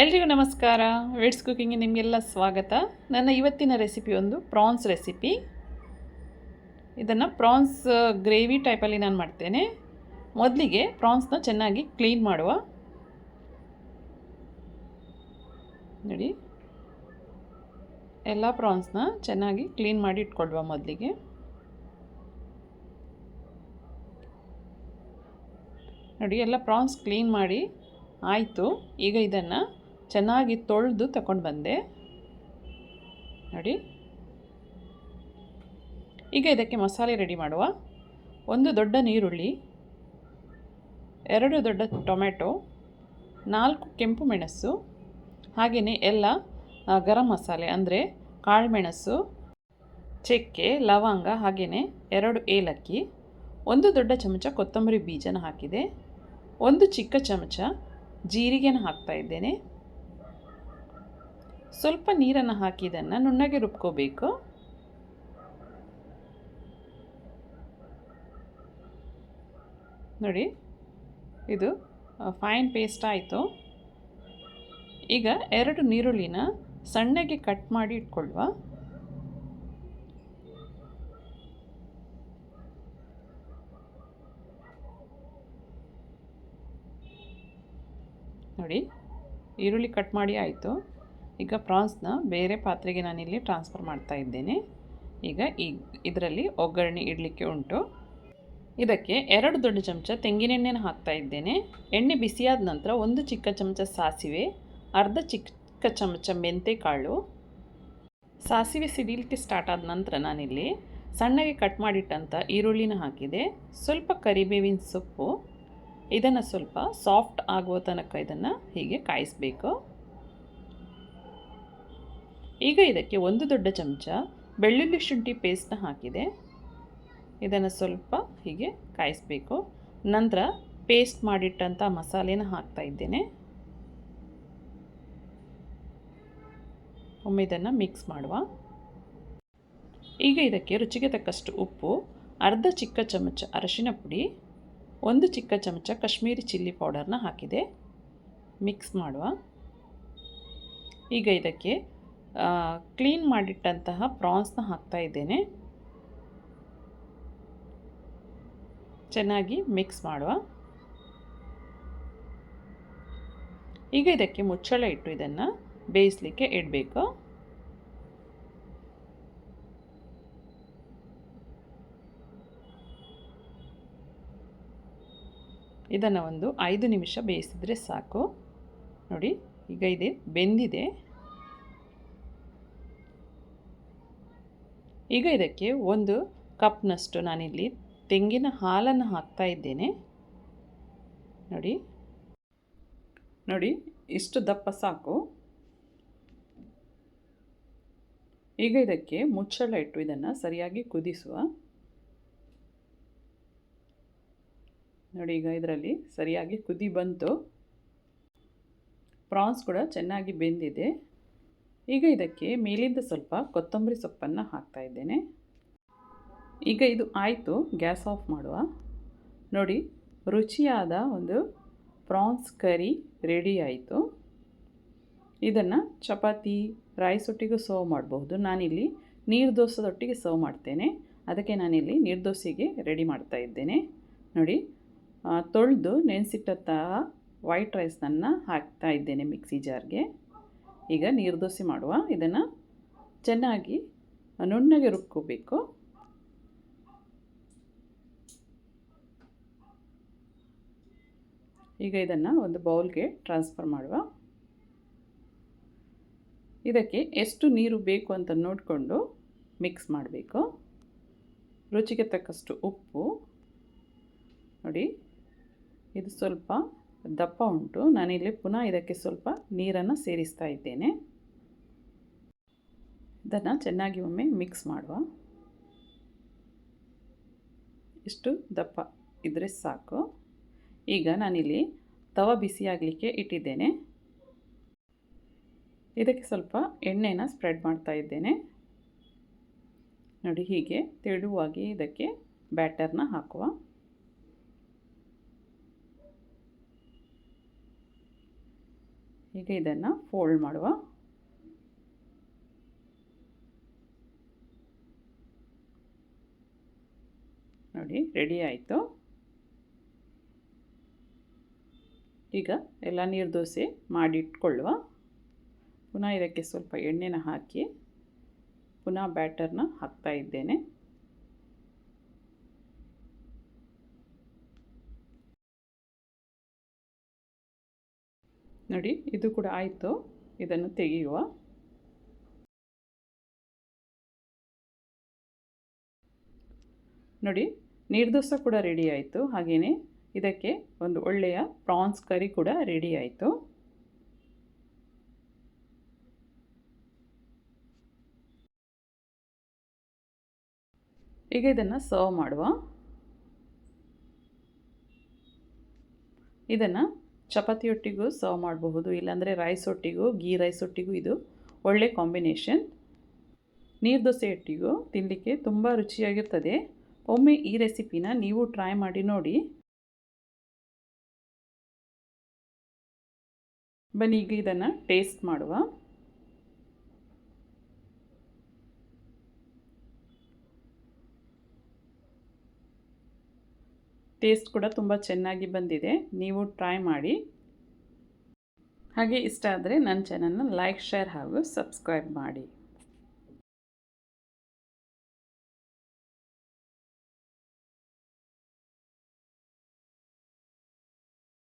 ಎಲ್ರಿಗೂ ನಮಸ್ಕಾರ. ವೆಡ್ಸ್ ಕುಕ್ಕಿಂಗ್ಗೆ ನಿಮಗೆಲ್ಲ ಸ್ವಾಗತ. ನನ್ನ ಇವತ್ತಿನ ರೆಸಿಪಿ ಒಂದು ಪ್ರಾನ್ಸ್ ರೆಸಿಪಿ ಇದನ್ನು ಪ್ರಾನ್ಸ್ ಗ್ರೇವಿ ಟೈಪಲ್ಲಿ ನಾನು ಮಾಡ್ತೇನೆ. ಮೊದಲಿಗೆ ಪ್ರಾನ್ಸ್ನ ಚೆನ್ನಾಗಿ ಕ್ಲೀನ್ ಮಾಡುವ. ನೋಡಿ. ಎಲ್ಲ ಪ್ರಾನ್ಸ್ನ ಚೆನ್ನಾಗಿ ಕ್ಲೀನ್ ಮಾಡಿ ಇಟ್ಕೊಳ್ವ ಮೊದಲಿಗೆ. ನೋಡಿ, ಎಲ್ಲ ಪ್ರಾನ್ಸ್ ಕ್ಲೀನ್ ಮಾಡಿ ಆಯಿತು. ಈಗ ಇದನ್ನು ಚೆನ್ನಾಗಿ ತೊಳೆದು ತಗೊಂಡು ಬಂದೆ. ನೋಡಿ. ಈಗ ಇದಕ್ಕೆ ಮಸಾಲೆ ರೆಡಿ ಮಾಡುವ. ಒಂದು ದೊಡ್ಡ ನೀರುಳ್ಳಿ, ಎರಡು ದೊಡ್ಡ ಟೊಮೆಟೊ, ನಾಲ್ಕು ಕೆಂಪು ಮೆಣಸು ಹಾಗೆಯೇ ಎಲ್ಲ ಗರಂ ಮಸಾಲೆ ಅಂದರೆ ಕಾಳುಮೆಣಸು ಚಕ್ಕೆ, ಲವಂಗ ಹಾಗೆಯೇ ಎರಡು ಏಲಕ್ಕಿ, ಒಂದು ದೊಡ್ಡ ಚಮಚ ಕೊತ್ತಂಬರಿ ಬೀಜನ ಹಾಕಿದೆ. ಒಂದು ಚಿಕ್ಕ ಚಮಚ ಜೀರಿಗೆನ ಹಾಕ್ತಾ ಇದ್ದೇನೆ. ಸ್ವಲ್ಪ ನೀರನ್ನು ಹಾಕಿ ಇದನ್ನು ನುಣ್ಣಗೆ ರುಬ್ಕೋಬೇಕು. ನೋಡಿ, ಇದು ಫೈನ್ ಪೇಸ್ಟ್ ಆಯಿತು. ಈಗ ಎರಡು ನೀರುಳ್ಳಿನ ಸಣ್ಣಗೆ ಕಟ್ ಮಾಡಿ ಇಟ್ಕೊಳ್ಳುವ ನೋಡಿ, ಈರುಳ್ಳಿ ಕಟ್ ಮಾಡಿ ಆಯಿತು. ಈಗ ಪ್ರಾನ್ಸ್ನ ಬೇರೆ ಪಾತ್ರೆಗೆ ನಾನಿಲ್ಲಿ ಟ್ರಾನ್ಸ್ಫರ್ ಮಾಡ್ತಾ ಇದ್ದೇನೆ. ಈಗ ಈ ಇದರಲ್ಲಿ ಒಗ್ಗರಣೆ ಇಡಲಿಕ್ಕೆ ಉಂಟು. ಇದಕ್ಕೆ ಎರಡು ದೊಡ್ಡ ಚಮಚ ತೆಂಗಿನೆಣ್ಣೆನ ಹಾಕ್ತಾ ಇದ್ದೇನೆ. ಎಣ್ಣೆ ಬಿಸಿಯಾದ ನಂತರ ಒಂದು ಚಿಕ್ಕ ಚಮಚ ಸಾಸಿವೆ, ಅರ್ಧ ಚಿಕ್ಕ ಚಮಚ ಮೆಂತೆ ಕಾಳು ಸಾಸಿವೆ ಸಿಡಿಲಿಕ್ಕೆ ಸ್ಟಾರ್ಟ್ ಆದ ನಂತರ ನಾನಿಲ್ಲಿ ಸಣ್ಣಗೆ ಕಟ್ ಮಾಡಿಟ್ಟಂಥ ಈರುಳ್ಳಿನ ಹಾಕಿದೆ. ಸ್ವಲ್ಪ ಕರಿಬೇವಿನ ಸೊಪ್ಪು. ಇದನ್ನು ಸ್ವಲ್ಪ ಸಾಫ್ಟ್ ಆಗುವ ತನಕ ಇದನ್ನು ಹೀಗೆ ಕಾಯಿಸಬೇಕು. ಈಗ ಇದಕ್ಕೆ ಒಂದು ದೊಡ್ಡ ಚಮಚ ಬೆಳ್ಳುಳ್ಳಿ ಶುಂಠಿ ಪೇಸ್ಟ್ನ ಹಾಕಿದೆ. ಇದನ್ನು ಸ್ವಲ್ಪ ಹೀಗೆ ಕಾಯಿಸಬೇಕು. ನಂತರ ಪೇಸ್ಟ್ ಮಾಡಿಟ್ಟಂಥ ಮಸಾಲೆನ ಹಾಕ್ತಾ ಇದ್ದೇನೆ. ಒಮ್ಮೆ ಇದನ್ನು ಮಿಕ್ಸ್ ಮಾಡುವ. ಈಗ ಇದಕ್ಕೆ ರುಚಿಗೆ ತಕ್ಕಷ್ಟು ಉಪ್ಪು, ಅರ್ಧ ಚಿಕ್ಕ ಚಮಚ ಅರಶಿನ ಪುಡಿ, ಒಂದು ಚಿಕ್ಕ ಚಮಚ ಕಾಶ್ಮೀರಿ ಚಿಲ್ಲಿ ಪೌಡರ್ನ ಹಾಕಿದೆ. ಮಿಕ್ಸ್ ಮಾಡುವ. ಈಗ ಇದಕ್ಕೆ ಕ್ಲೀನ್ ಮಾಡಿಟ್ಟಂತಹ ಪ್ರಾನ್ಸ್ನ ಹಾಕ್ತಾ ಇದ್ದೇನೆ. ಚೆನ್ನಾಗಿ ಮಿಕ್ಸ್ ಮಾಡುವ. ಈಗ ಇದಕ್ಕೆ ಮುಚ್ಚಳ ಇಟ್ಟು ಇದನ್ನು ಬೇಯಿಸಲಿಕ್ಕೆ ಇಡಬೇಕು. ಇದನ್ನು ಒಂದು ಐದು ನಿಮಿಷ ಬೇಯಿಸಿದರೆ ಸಾಕು. ನೋಡಿ, ಈಗ ಇದೆ, ಬೆಂದಿದೆ. ಈಗ ಇದಕ್ಕೆ ಒಂದು ಕಪ್ನಷ್ಟು ನಾನಿಲ್ಲಿ ತೆಂಗಿನ ಹಾಲನ್ನು ಹಾಕ್ತಾ ಇದ್ದೇನೆ. ನೋಡಿ. ನೋಡಿ, ಇಷ್ಟು ದಪ್ಪ ಸಾಕು. ಈಗ ಇದಕ್ಕೆ ಮುಚ್ಚಳ ಇಟ್ಟು ಇದನ್ನು ಸರಿಯಾಗಿ ಕುದಿಸುವ. ನೋಡಿ, ಈಗ ಇದರಲ್ಲಿ ಸರಿಯಾಗಿ ಕುದಿ ಬಂತು. ಪ್ರಾನ್ಸ್ ಕೂಡ ಚೆನ್ನಾಗಿ ಬೆಂದಿದೆ. ಈಗ ಇದಕ್ಕೆ ಮೇಲಿಂದ ಸ್ವಲ್ಪ ಕೊತ್ತಂಬರಿ ಸೊಪ್ಪನ್ನು ಹಾಕ್ತಾ ಇದ್ದೇನೆ. ಈಗ ಇದು ಆಯಿತು, ಗ್ಯಾಸ್ ಆಫ್ ಮಾಡುವ. ನೋಡಿ, ರುಚಿಯಾದ ಒಂದು ಪ್ರಾನ್ಸ್ ಕರಿ ರೆಡಿ ಆಯಿತು. ಇದನ್ನು ಚಪಾತಿ, ರೈಸ್ ಒಟ್ಟಿಗೂ ಸರ್ವ್ ಮಾಡಬಹುದು. ನಾನಿಲ್ಲಿ ನೀರು ದೋಸೆದೊಟ್ಟಿಗೆ ಸರ್ವ್ ಮಾಡ್ತೇನೆ. ಅದಕ್ಕೆ ನಾನಿಲ್ಲಿ ನೀರು ದೋಸೆಗೆ ರೆಡಿ ಮಾಡ್ತಾ ಇದ್ದೇನೆ. ನೋಡಿ ತೊಳೆದು ನೆನೆಸಿಟ್ಟಂತಹ ವೈಟ್ ರೈಸನ್ನು ಹಾಕ್ತಾ ಇದ್ದೇನೆ ಮಿಕ್ಸಿ ಜಾರ್ಗೆ. ಈಗ ನೀರು ದೋಸೆ ಮಾಡುವ. ಇದನ್ನು ಚೆನ್ನಾಗಿ ನುಣ್ಣಗೆ ರುಬ್ಕೋಬೇಕು. ಈಗ ಇದನ್ನು ಒಂದು ಬೌಲ್ಗೆ ಟ್ರಾನ್ಸ್ಫರ್ ಮಾಡುವ. ಇದಕ್ಕೆ ಎಷ್ಟು ನೀರು ಬೇಕು ಅಂತ ನೋಡಿಕೊಂಡು ಮಿಕ್ಸ್ ಮಾಡಬೇಕು. ರುಚಿಗೆ ತಕ್ಕಷ್ಟು ಉಪ್ಪು. ನೋಡಿ, ಇದು ಸ್ವಲ್ಪ ದಪ್ಪ ಉಂಟು. ನಾನಿಲ್ಲಿ ಪುನಃ ಇದಕ್ಕೆ ಸ್ವಲ್ಪ ನೀರನ್ನು ಸೇರಿಸ್ತಾ ಇದ್ದೇನೆ. ಇದನ್ನು ಚೆನ್ನಾಗಿ ಒಮ್ಮೆ ಮಿಕ್ಸ್ ಮಾಡುವ. ಇಷ್ಟು ದಪ್ಪ ಇದ್ದರೆ ಸಾಕು. ಈಗ ನಾನಿಲ್ಲಿ ತವ ಬಿಸಿಯಾಗಲಿಕ್ಕೆ ಇಟ್ಟಿದ್ದೇನೆ. ಇದಕ್ಕೆ ಸ್ವಲ್ಪ ಎಣ್ಣೆನ ಸ್ಪ್ರೆಡ್ ಮಾಡ್ತಾ ಇದ್ದೇನೆ. ನೋಡಿ ಹೀಗೆ ತೆಳುವಾಗಿ ಇದಕ್ಕೆ ಬ್ಯಾಟರ್ನ ಹಾಕುವ. ಈಗ ಇದನ್ನು ಫೋಲ್ಡ್ ಮಾಡುವ. ನೋಡಿ ರೆಡಿ ಆಯಿತು. ಈಗ ಎಲ್ಲ ನೀರು ದೋಸೆ ಮಾಡಿಟ್ಕೊಳ್ಳುವ. ಪುನಃ ಇದಕ್ಕೆ ಸ್ವಲ್ಪ ಎಣ್ಣೆನ ಹಾಕಿ, ಪುನಃ ಬ್ಯಾಟರ್ನ ಹಾಕ್ತಾ ಇದ್ದೇನೆ. ನೋಡಿ, ಇದು ಕೂಡ ಆಯಿತು. ಇದನ್ನು ತೆಗೆಯುವ. ನೋಡಿ ನೀರು ದೋಸೆ ಕೂಡ ರೆಡಿ ಆಯಿತು. ಹಾಗೆಯೇ ಇದಕ್ಕೆ ಒಂದು ಒಳ್ಳೆಯ ಪ್ರಾನ್ಸ್ ಕರಿ ಕೂಡ ರೆಡಿ ಆಯಿತು. ಈಗ ಇದನ್ನು ಸರ್ವ್ ಮಾಡುವ. ಇದನ್ನು ಚಪಾತಿಯೊಟ್ಟಿಗೂ ಸರ್ವ್ ಮಾಡಬಹುದು, ಇಲ್ಲಾಂದರೆ ರೈಸ್ ಒಟ್ಟಿಗೂ ಗೀ ರೈಸ್ ಒಟ್ಟಿಗೂ ಇದು ಒಳ್ಳೆ ಕಾಂಬಿನೇಷನ್ ನೀರು ದೋಸೆಯೊಟ್ಟಿಗೂ ತಿನ್ನಲಿಕ್ಕೆ ತುಂಬ ರುಚಿಯಾಗಿರ್ತದೆ. ಒಮ್ಮೆ ಈ ರೆಸಿಪಿನ ನೀವು ಟ್ರೈ ಮಾಡಿ ನೋಡಿ. ಬನ್ನಿ, ಈಗ ಇದನ್ನು ಟೇಸ್ಟ್ ಮಾಡುವ. ಟೇಸ್ಟ್ ಕೂಡ ತುಂಬ ಚೆನ್ನಾಗಿ ಬಂದಿದೆ. ನೀವು ಟ್ರೈ ಮಾಡಿ. ಹಾಗೆ ಇಷ್ಟ ಆದರೆ ನನ್ನ ಚಾನಲ್ನ ಲೈಕ್ ಶೇರ್ ಹಾಗೂ ಸಬ್ಸ್ಕ್ರೈಬ್ ಮಾಡಿ.